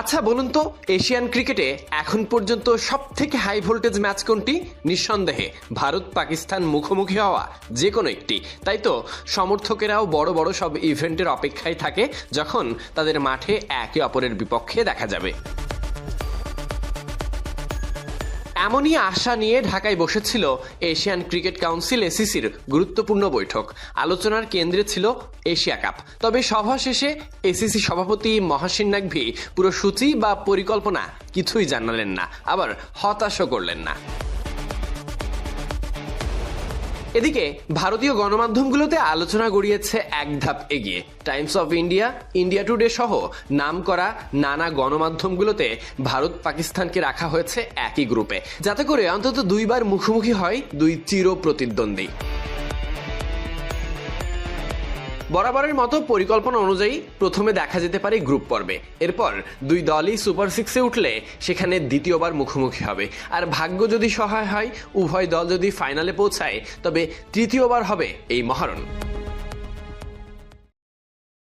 আচ্ছা বলুন তো, এশিয়ান ক্রিকেটে এখন পর্যন্ত সব থেকে হাই ভোল্টেজ ম্যাচ কোনটি? নিঃসন্দেহে, ভারত পাকিস্তান মুখোমুখি হওয়া যে কোনো একটি। তাই তো, সমর্থকেরাও বড় বড় সব ইভেন্টের অপেক্ষায় থাকে, যখন তাদের মাঠে একে অপরের বিপক্ষে দেখা যাবে। এমনই আশা নিয়ে ঢাকায় বসেছিল এশিয়ান ক্রিকেট কাউন্সিল এসিসির গুরুত্বপূর্ণ বৈঠক। আলোচনার কেন্দ্রে ছিল এশিয়া কাপ। তবে সভা শেষে এসিসি সভাপতি মহাসিন নাকভি পুরো সূচি বা পরিকল্পনা কিছুই জানালেন না। আবার হতাশও করলেন না। এদিকে, ভারতীয় গণমাধ্যমগুলোতে আলোচনা গড়িয়েছে এক ধাপ এগিয়ে। Times of India India Today সহ নাম করা নানা গণমাধ্যমগুলোতে ভারত পাকিস্তানকে রাখা হয়েছে একই গ্রুপে। যাতে করে অন্তত দুইবার মুখোমুখি হয় দুই চির প্রতিদ্বন্দ্বী বরাবরের মতো পরিকল্পনা অনুযায়ী প্রথমে দেখা যেতে পারে গ্রুপ পর্বে। এরপর দুই দলই সুপার সিক্সে উঠলে সেখানে দ্বিতীয়বার মুখোমুখি হবে। আর ভাগ্য যদি সহায় হয়, উভয় দল যদি ফাইনালে পৌঁছায়, তবে তৃতীয়বার হবে এই মহারণ।